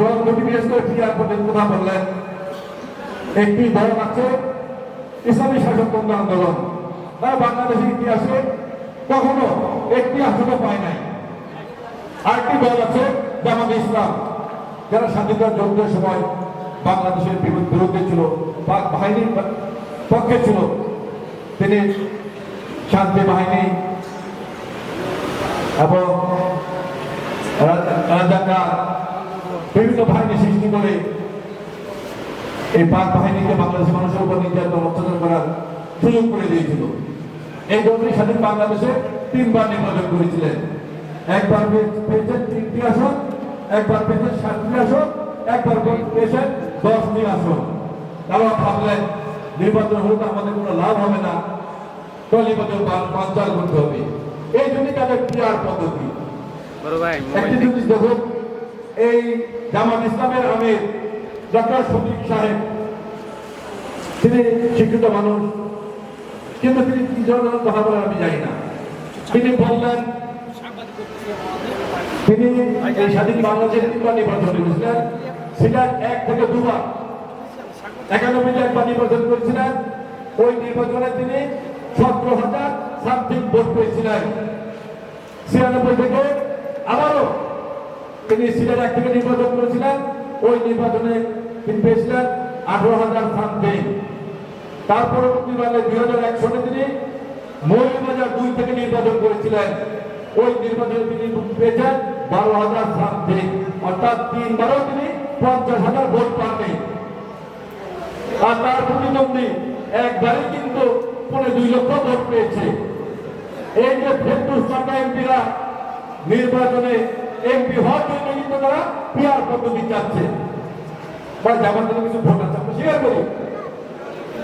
দল দুটি বিশেষ করে ক্রিয়ার কথা বললেন? একটি দল আছে ইসলামী শাসনতন্ত্র আন্দোলন। তারা বাংলাদেশের ইতিহাসে কখনো একটি আসনও পায় নাই। আরেকটি দল আছে জামাত ইসলাম, যারা স্বাধীনতা যুদ্ধের সময় বাংলাদেশের বিরুদ্ধে ছিল, পাক বাহিনীর পক্ষে ছিল। তিনি শান্তি বাহিনী এবং রাজাকার বিভিন্ন বাহিনী সৃষ্টি করে এই পাক বাহিনীকে বাংলাদেশের মানুষের উপর নির্যাতন অত্যাচার করার সুযোগ করে দিয়েছিল। এই দলটি স্বাধীন বাংলাদেশে তিনবার নির্বাচন করেছিলেন। একবার পেয়েছেন তিনটি আসন একবার পেয়েছেন সাতটি আসন একবার পেয়েছেন দশটি আসন। তারা ভাবলেন নির্বাচন হলে তো আমাদের কোনো লাভ হবে না। তো নির্বাচন বা- করতে হবে। এই জন্যই তাদের পিয়ার পদ্ধতি। একটি জিনিস দেখুন এই জামাত ইসলামের আমির ডক্টর শফিক সাহেব। তিনি শিক্ষিত মানুষ, কিন্তু তিনি কি ধরনের কথা বলেন আমি জানি না। তিনি বললেন, তিনি এই স্বাধীন বাংলাদেশের তিনবার নির্বাচন করেছিলেন। সেটা এক থেকে দুবার। একানব্বইতে একবার নির্বাচন করেছিলেন। ওই নির্বাচনে তিনি সতেরো হাজার সামথিং ভোট পেয়েছিলেন। ছিয়ানব্বই থেকে আবারও তিনি সিলেট এক থেকে নির্বাচন করেছিলেন, ওই নির্বাচনে তিনি পেয়েছিলেন আঠারো হাজার সামথিং তার পরবর্তীকালে দুই হাজার এক সনে তিনি মৌলবাজার দুই থেকে নির্বাচন করেছিলেন। ওই নির্বাচনে তিনি পেয়েছেন বারো হাজার সামথিং অর্থাৎ তিনবারও তিনি পঞ্চাশ হাজার ভোট পাননি। আর তার প্রতিদ্বন্দ্বী একবারে কিন্তু পনেরো দুই লক্ষ ভোট পেয়েছে। এই যে ফেরদুস টাকা এমপিরা নির্বাচনে এমপি হওয়ার জন্য কিন্তু তারা পিয়ার পদ্ধতি চাচ্ছে। বা জামাতের কিছু ভোট আছে আমরা স্বীকার করি।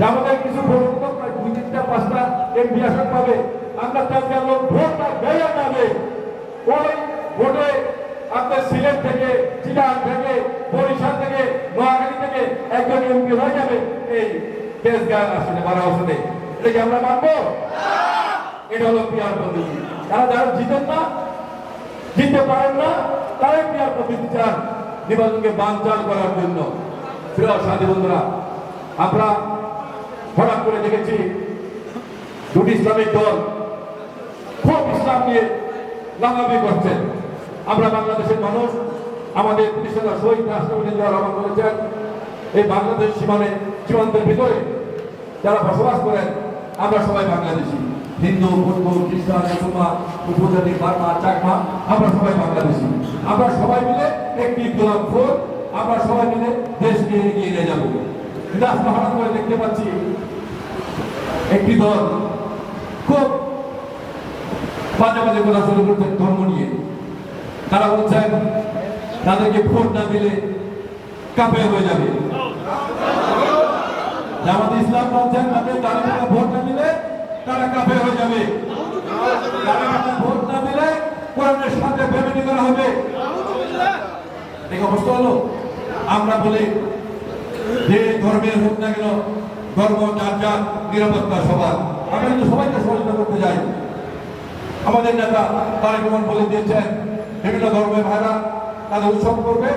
জামাতের কিছু ভোট তো প্রায় দুই তিনটা পাঁচটা এমপি আসন পাবে। আমরা চাচ্ছি আমরা ভোটটা দেয়া যাবে। ওই ভোটে আপনার সিলেট থেকে চিটাং থেকে বরিশাল থেকে নোয়াখালী থেকে একজন এমপি হয়ে যাবে। এই তেজগাঁ আসনে বারো আসনে এটা কি আমরা মানবো? এটা হলো পিয়ার পদ্ধতি। তারা যারা জিতেন না জিততে পারেন না তারাই পিয়ার পদ্ধতি চান নির্বাচনকে বানচাল করার জন্য। প্রিয় সাথী বন্ধুরা, আমরা হঠাৎ করে দেখেছি দুটি ইসলামিক দল খুব ইসলাম নিয়ে লাগাবি করছেন আমরা বাংলাদেশের মানুষ, আমাদের প্রতিষ্ঠাতা শহীদ রাষ্ট্রপতি জিয়া রহমান বলেছেন, এই বাংলাদেশ সীমানে সীমান্তের ভিতরে যারা বসবাস করেন, আমরা সবাই বাংলাদেশি। হিন্দু মুসলিম খ্রিস্টান, মুসলমান, উপজাতি বার্মা চাকমা, আমরা সবাই বাংলাদেশি। আমরা সবাই মিলে একটি গোলাম খোর আমরা সবাই মিলে দেশকে এগিয়ে নিয়ে যাব। কিন্তু হঠাৎ করে দেখতে পাচ্ছি একটি দল খুব বাজে বাজে কথা শুরু করছেন ধর্ম নিয়ে। তারা বলছেন, তাদেরকে ভোট না দিলে কাপে হয়ে যাবে। জামাত ইসলাম বলছেন, তাদের তারা ভোট তারা কাপে হয়ে যাবে। তারা ভোট না দিলে কোরআনের সাথে করা হবে। এই অবস্থা হলো? আমরা বলি, যে ধর্মের হোক না কেন, ধর্ম যার যার নিরাপত্তা সবার। আমরা কিন্তু সবাইকে সহযোগিতা করতে যাই আমাদের নেতা তারেক রহমান বলে দিয়েছেন, বিভিন্ন ধর্মের ভাইরা তাদের উৎসব করবে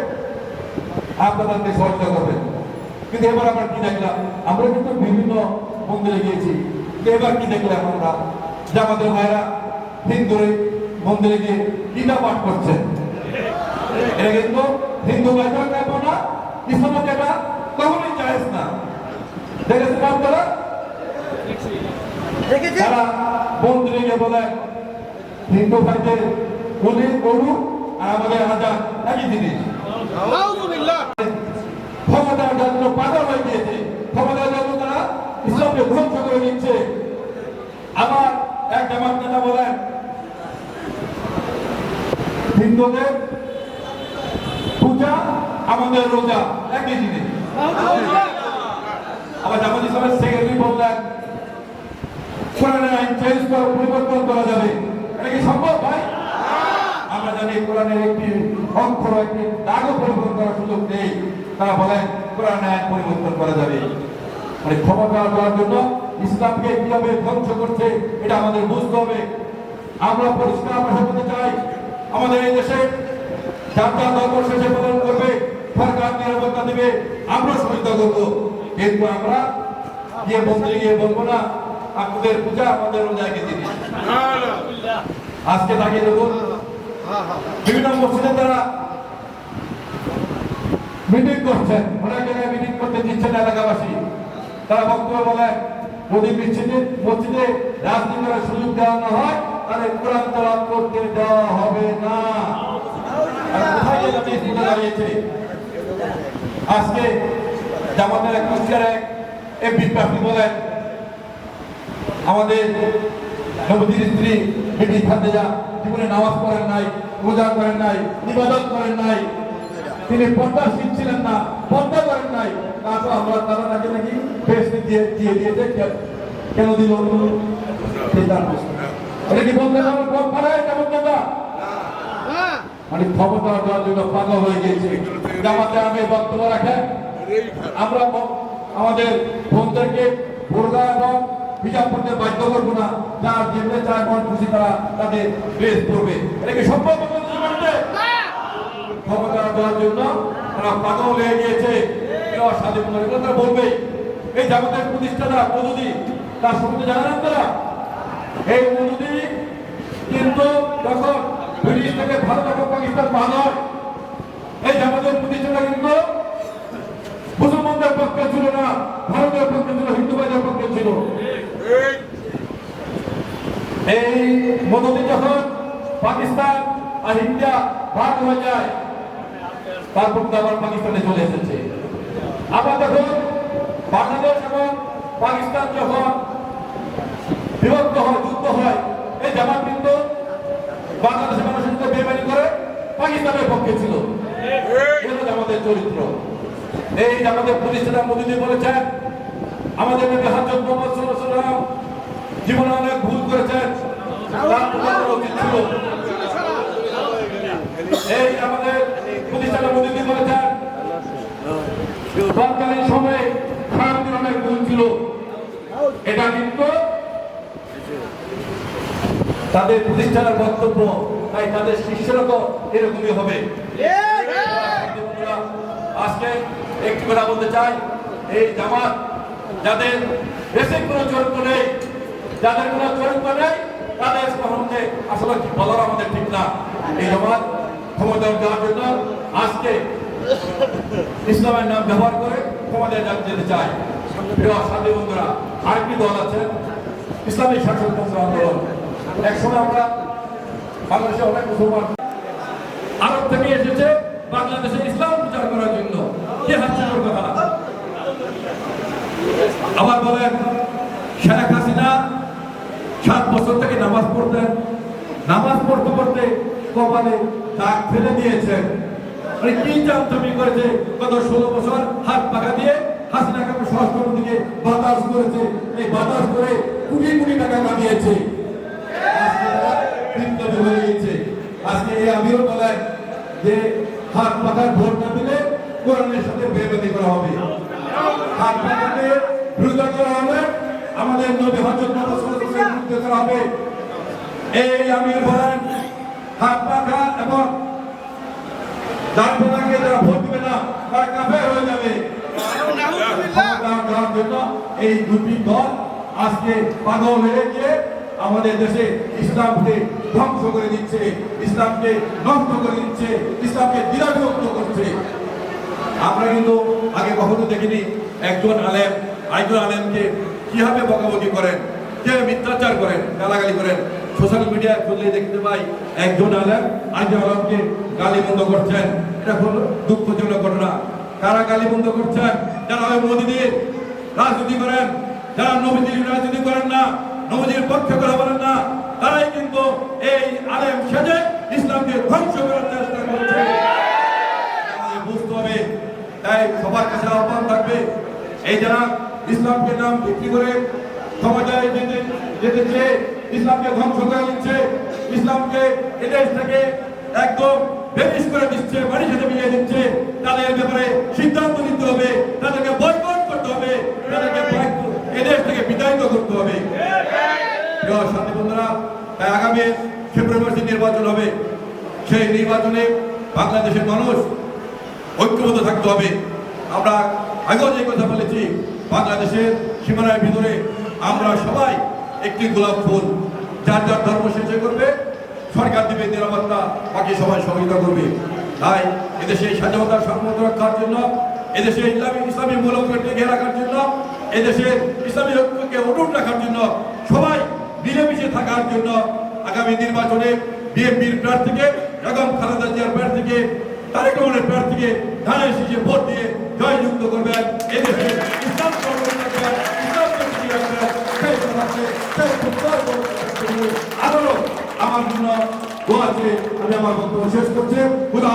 আপনারা তাদেরকে সহযোগিতা করবেন কিন্তু এবার আমরা কি দেখলাম? আমরা কিন্তু বিভিন্ন মন্দিরে গিয়েছি। এবার কি দেখলাম আমরা যে আমাদের ভাইরা হিন্দুরে মন্দিরে গিয়ে গীতা পাঠ করছেন। এটা কিন্তু হিন্দু ভাইদের দেব না ইসলামের এটা কখনোই জায়েজ না। দেখেছেন আপনারা? তারা মন্দিরে গিয়ে বলেন হিন্দু ভাইদের বলি গরু আর আমাদের আজাদ একই জিনিস। ক্ষমতার জন্য পাগল হয়ে গিয়েছে। ক্ষমতার জন্য তারা ইসলামকে দিচ্ছে আবার এক জামাত নেতা বলেন, হিন্দুদের পূজা, আমাদের রোজা। একই জিনিস। আবার জামাত ইসলামের সেক্রেটারি বললেন আইন চেঞ্জ পরিবর্তন করা যাবে। এটা কি সম্ভব ভাই? আমরা জানি কোরআনের একটি অক্ষর একটি পরিবর্তন করার সুযোগ নেই। তারা বলেন, কোরআনের আইন পরিবর্তন করা যাবে। মানে ক্ষমতা করার জন্য ইসলামকে কীভাবে ধ্বংস করছে, এটা আমাদের বুঝতে হবে। আমরা পরিষ্কার ভাষা বলতে চাই, আমাদের এই দেশে যার যার শেষে পালন করবে দিবে, আমরা সহযোগিতা করব। কিন্তু আমরা গিয়ে মন্দিরে গিয়ে বলব না, আপনাদের পূজা আমাদের রোজাকে দিন। আজকে তাকিয়ে দেখুন বিভিন্ন মসজিদে তারা মিটিং করছেন। অনেক জায়গায় মিটিং করতে দিচ্ছেন এলাকাবাসী। তারা বক্তব্য বলে যদি মসজিদে মসজিদে রাজনীতি করার সুযোগ দেওয়া না হয়, তাহলে কোরআন তালাপ করতে দেওয়া হবে না। আজকে জামাতের এক মুস্কার এক এমপি প্রার্থী বলেন, আমাদের নবীর স্ত্রী বিবি খাদেজা জীবনে নামাজ পড়েন নাই, রোজা করেন নাই, ইবাদত করেন নাই। তিনি পর্দা শিখছিলেন না, পর্দা নাই তারপর আমরা তারা নাকি নাকি ফেসে দিয়ে দিয়ে দিয়েছে কেন দিল এই তার প্রশ্ন। এটা কি বলতে আমার কম পাড়ায় কেমন কথা? মানে ক্ষমতা দেওয়ার জন্য পাগল হয়ে গিয়েছে। জামাতে আমি বক্তব্য রাখেন আমরা আমাদের বোনদেরকে বোরগা এবং হিজাব করতে বাধ্য করব না। যার যেমনি চায় মন খুশি তারা তাদের ড্রেস পরবে এটা কি সম্ভব ক্ষমতা দেওয়ার জন্য তারা পাগল হয়ে গিয়েছে। এরা স্বাধীন করে এগুলো তারা বলবেই এই জামাতের প্রতিষ্ঠাতা মধুদি তার সম্বন্ধে জানেন আপনারা এই মধুদি কিন্তু যখন ব্রিটিশ থেকে ভারত এবং পাকিস্তান ভাগ এই জামাতের প্রতিষ্ঠাতা কিন্তু মুসলমানদের পক্ষে ছিল না, ভারতের পক্ষে ছিল, হিন্দুবাদের পক্ষে ছিল। এই মদতি যখন পাকিস্তান আর ইন্ডিয়া ভাগ হয়ে যায়, তারপর তো আবার পাকিস্তানে চলে এসেছে। আবার দেখুন বাংলাদেশ এবং পাকিস্তান যখন বিভক্ত হয় যুদ্ধ হয় এই জামাত কিন্তু বাংলাদেশের মানুষের সাথে বেমানি করে পাকিস্তানের পক্ষে ছিল। আমাদের চরিত্র। এই আমাদের প্রতিষ্ঠাতা মোদীজি বলেছেন আমাদের নবী হযরত মুহাম্মদ ওয়াসাল্লাম জীবনে অনেক ভুল করেছেন। তার উচিত ছিল এই আমাদের প্রতিষ্ঠাতা মোদীজি বলেছেন তৎকালীন সময়ে অনেক ভুল ছিল। এটা কিন্তু তাদের প্রতিষ্ঠানের বক্তব্য, তাই তাদের শিষ্যরা তো এরকমই হবে। আজকে একটি কথা বলতে চাই, এই জামাত যাদের বেসিক কোনো চরিত্র নেই, যাদের কোনো চরিত্র নেই, তাদের সম্বন্ধে আসলে বলার আমাদের ঠিক না। এই জামাত ক্ষমতা দেওয়ার জন্য আজকে ইসলামের নাম ব্যবহার করে ক্ষমতায় যেতে চায় সাথী বন্ধুরা, আরেকটি দল আছে, ইসলামী শাসনতন্ত্র আন্দোলন। একসময় আমরা বাংলাদেশে অনেক মুসলমান আরব থেকে এসেছে, বাংলাদেশে ইসলাম প্রচার করার জন্য। কি হাস্যকর কথা? আবার বলেন, শেখ হাসিনা সাত বছর থেকে নামাজ পড়তেন। নামাজ পড়তে পড়তে কপালে দাগ ফেলে দিয়েছেন। মানে কি চামচামি করেছে, গত ষোলো বছর হাত পাকা দিয়ে হাসিনাকে স্বরাষ্ট্র দিকে বাতাস করেছে। এই বাতাস করে কোটি কোটি টাকা কামিয়েছে আজকে এই আমিও বলেন যে হাত পাখার ভোট না দিলে কোরআনের সাথে বেবাদি করা হবে। হাত পাখাকে বিরোধিতা করা হবে, আমাদের নবী হজরত করা হবে। এই আমির বলেন, হাত পাখা এবং যার যারা ভোট দিবে না তারা কাফের হয়ে যাবে। দেওয়ার জন্য এই দুটি দল আজকে পাগল হয়ে গিয়ে আমাদের দেশে ইসলামকে ধ্বংস করে দিচ্ছে ইসলামকে নষ্ট করে দিচ্ছে ইসলামকে দ্বিধাবিভক্ত করছে। আমরা কিন্তু আগে কখনো দেখিনি একজন আলেম আরেকজন আলেমকে কীভাবে বকাবকি করেন কে মিথ্যাচার করেন গালাগালি করেন। সোশ্যাল মিডিয়ায় খুললে দেখতে পাই একজন আলেম আরেকজন আলেমকে গালি বন্ধ করছেন। এটা হলো দুঃখজনক ঘটনা। কারা গালি বন্ধ করছেন? যারা ওই মোদীদের রাজনীতি করেন, যারা নবীজির রাজনীতি করেন না নবীজির পক্ষে কথা বলেন না, তারাই কিন্তু এই আলেম সেজে ইসলামকে ধ্বংস করার চেষ্টা করছে। বুঝতে হবে, তাই সবার কাছে আহ্বান থাকবে, এই যারা ইসলামকে নাম বিক্রি করে ক্ষমতায় যেতে যেতে চেয়ে ইসলামকে ধ্বংস করে দিচ্ছে, ইসলামকে এদেশ থেকে একদম বেনিস করে দিচ্ছে বাড়ির সাথে মিলিয়ে দিচ্ছে। তাদের ব্যাপারে সিদ্ধান্ত নিতে হবে, তাদেরকে বয়কট করতে হবে, তাদেরকে এদেশ থেকে বিতাড়িত করতে হবে। সাথী বন্ধুরা, তাই আগামী ফেব্রুয়ারি মাসে নির্বাচন হবে। সেই নির্বাচনে বাংলাদেশের মানুষ ঐক্যবদ্ধ থাকতে হবে। আমরা আগেও যে কথা বলেছি, বাংলাদেশের সীমানার ভিতরে আমরা সবাই একটি গোলাপ ফুল। যার যার ধর্ম শেষে করবে, সরকার দিবে নিরাপত্তা, বাকি সবাই সহযোগিতা করবে। তাই এদেশে স্বাধীনতা সম্মত রক্ষার জন্য, এদেশে ইসলামী ইসলামী মূল্যকে টিকে রাখার জন্য, এদেশে ইসলামী ঐক্যকে অটুট রাখার জন্য, সবাই মিলেমিশে থাকার জন্য আগামী নির্বাচনে বিএনপির প্রার্থীকে এবং খালেদা জিয়ার প্রার্থীকে, তারেক রহমানের প্রার্থীকে ধানের শীষে ভোট দিয়ে জয়যুক্ত করবেন এদেশে ইসলাম সেই আমার জন্য আছে, আমি আমার বক্তব্য শেষ করছি। খুদা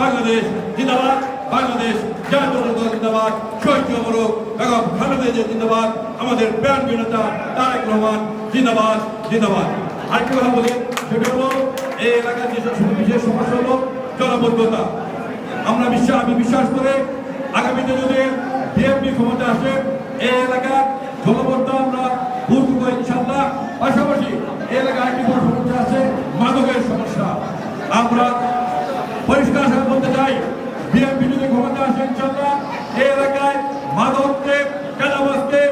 বাংলাদেশ জিন্দাবাদ, বাংলাদেশ জাতীয় জিন্দাবাদ, শহীদ অমরক বেগম খালেদা জিন্দাবাদ, আমাদের প্রাণ বিনেতা তারেক রহমান জিন্দাবাদ জিন্দাবাদ। আরেকটি কথা বলি, সেটা হলো, এই এলাকার যে বিশেষ সমস্যা হলো জনবদ্ধতা। আমরা বিশ্বাস, আমি বিশ্বাস করে আগামীতে যদি বিএনপি ক্ষমতা আসে, এই এলাকার জনবদ্ধতা আমরা করব ইনশাল্লাহ পাশাপাশি এলাকায় একটি বড় আছে, মাদকের সমস্যা। আমরা পরিষ্কার সাথে বলতে চাই বিএনপি যদি ক্ষমতা আসে ইনশাল্লাহ এই এলাকায় মাদককে কাদাবাসকে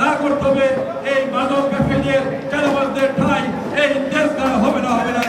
না করতে হবে। এই মাদক ব্যবসায়ীদের কাদাবাসদের ঠাই এই দেশ দ্বারা হবে না হবে না।